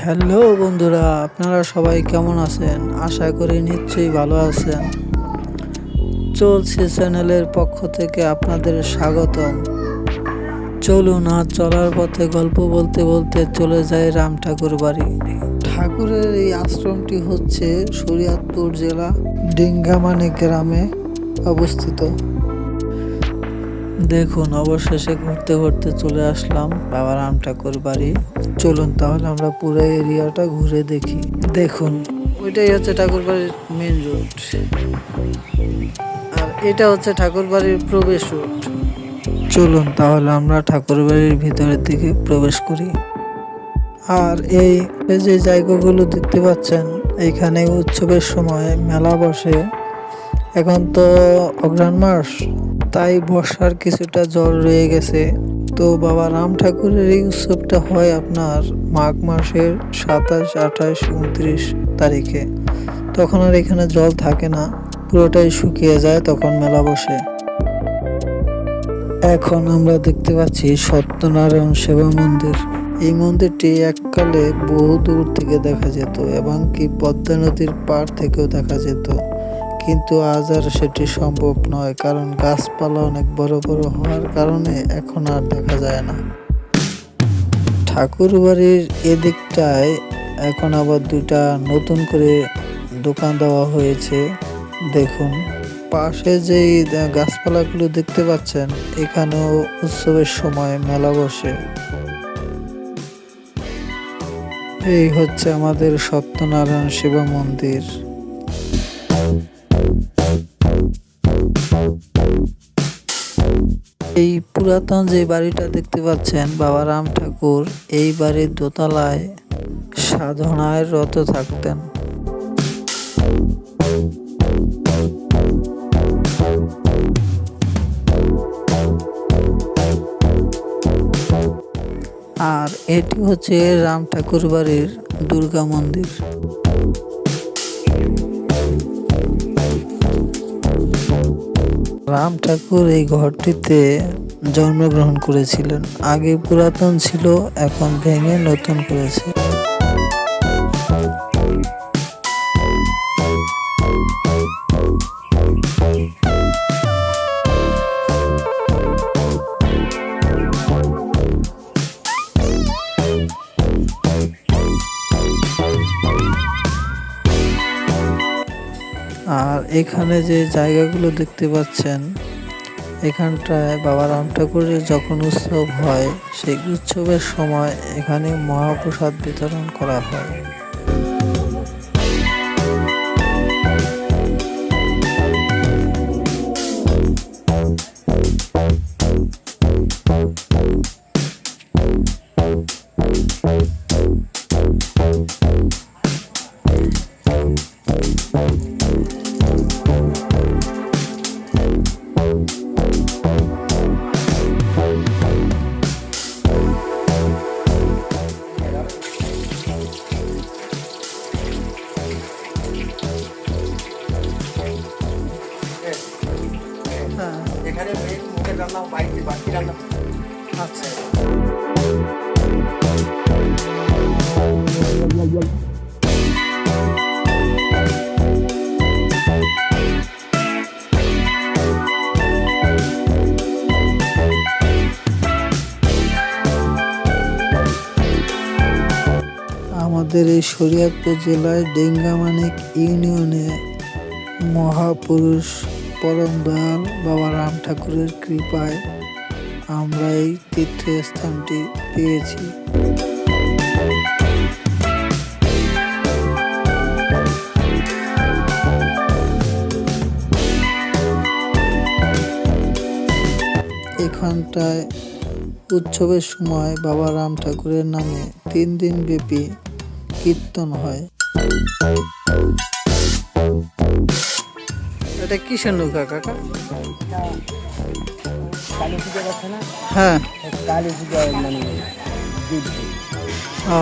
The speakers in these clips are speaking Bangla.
হ্যালো বন্ধুরা, আপনারা সবাই কেমন আছেন? আশা করি নিশ্চয়ই ভালো আছেন। চলছে চ্যানেলের পক্ষ থেকে আপনাদের স্বাগতম। চলুন আর চলার পথে গল্প বলতে বলতে চলে যায় রাম ঠাকুর বাড়ি। ঠাকুরের এই আশ্রমটি হচ্ছে শরীয়তপুর জেলা ডিঙ্গামানি গ্রামে অবস্থিত। দেখুন, অবশেষে ঘুরতে ঘুরতে চলে আসলাম বাবা রাম ঠাকুর বাড়ি। চলুন তাহলে আমরা পুরো এরিয়াটা ঘুরে দেখি। দেখুন, ওইটাই হচ্ছে ঠাকুর বাড়ির মেন রোড আর এটা হচ্ছে ঠাকুর বাড়ির প্রবেশ রোড চলুন তাহলে আমরা ঠাকুর বাড়ির ভিতরের দিকে প্রবেশ করি। আর এই যে জায়গাগুলো দেখতে পাচ্ছেন, এখানে উৎসবের সময় মেলা বসে। এখন তো অগ্রাণ মাস তাই বর্ষার কিছুটা জল রয়ে গেছে। তো বাবা রাম ঠাকুরের এই উৎসবটা হয় আপনার মাঘ মাসের সাতাশ, আঠাশ, উনত্রিশ তারিখে। তখন আর এখানে জল থাকে না, পুরোটাই শুকিয়ে যায়, তখন মেলা বসে। এখন আমরা দেখতে পাচ্ছি সত্যনারায়ণ সেবা মন্দির। এই মন্দিরটি এককালে বহু দূর থেকে দেখা যেত এবং কি পদ্মা নদীর পাড় থেকেও দেখা যেত। কিন্তু আজ আর সেটি সম্ভব নয়, কারণ গাছপালা অনেক বড় বড় হওয়ার কারণে এখন আর দেখা যায় না। ঠাকুর বাড়ির এদিকটায় এখন আবার দুটা নতুন করে দোকান দেওয়া হয়েছে। দেখুন, পাশে যেই গাছপালাগুলো দেখতে পাচ্ছেন, এখানেও উৎসবের সময় মেলা বসে। এই হচ্ছে আমাদের সত্যনারায়ণ শিবা মন্দির। এই পুরাতন যে বাড়িটা দেখতে পাচ্ছেন বাবা রাম ঠাকুর, এই বাড়ির দোতলায় সাধনায় রত থাকতেন। আর এটি হচ্ছে রাম ঠাকুর বাড়ির দুর্গা মন্দির। রাম ঠাকুর এই ঘরটিতে জন্মগ্রহণ করেছিলেন। আগে পুরাতন ছিল এখন ভেঙে নতুন করেছে। এখানে যে জায়গাগুলো দেখতে পাচ্ছেন, এখানটায় বাবা রাম ঠাকুরের যখন উৎসব হয়, সেই উৎসবের সময় এখানে মহাপ্রসাদ বিতরণ করা হয়। এখানে মুখের রান্না বাড়িতে বাকি রান্না। আচ্ছা। আমাদের এই শরীয়তপুর জেলায় ডেঙ্গামানিক ইউনিয়নে মহাপুরুষ পরম দয়াল বাবা রাম ঠাকুরের কৃপায় আমরা এই তীর্থস্থানটি পেয়েছি। এখানটায় উৎসবের সময় বাবা রাম ঠাকুরের নামে তিন দিন ব্যাপী কীর্তন হয়। এটা কিসের নৌকা কাকা? কালী পুজো করছে না? হ্যাঁ। কালী পূজা মানে ও।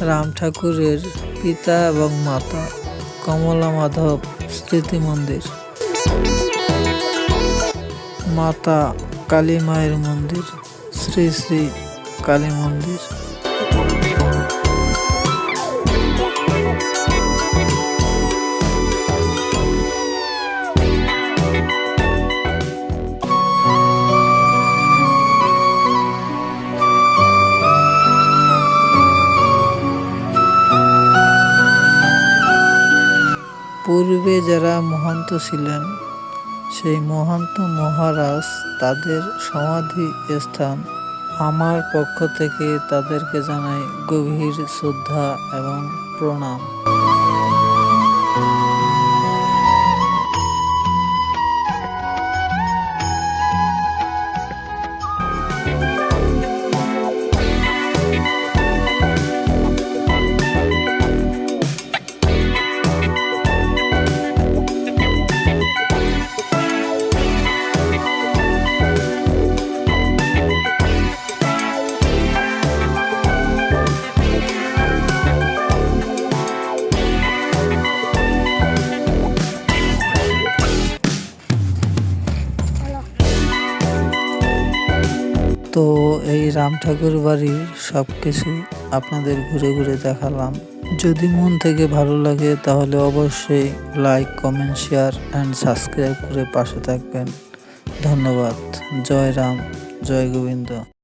রাম ঠাকুরের পিতা এবং মাতা কমলা মাধব স্মৃতি মন্দির মাতা কালী মায়ের মন্দির, শ্রী শ্রী কালী মন্দির পূর্বে যারা মহান্ত ছিলেন, সেই মহান্ত মহারাজ তাদের সমাধি স্থান আমার পক্ষ থেকে তাদেরকে জানাই গভীর শ্রদ্ধা এবং প্রণাম। তো এই রাম ঠাকুর বাড়ির সব কিছু আপনাদের ঘুরে ঘুরে দেখালাম। যদি মন থেকে ভালো লাগে তাহলে অবশ্যই like comment share and subscribe করে পাশে থাকবেন। ধন্যবাদ। জয় রাম, জয় গোবিন্দ।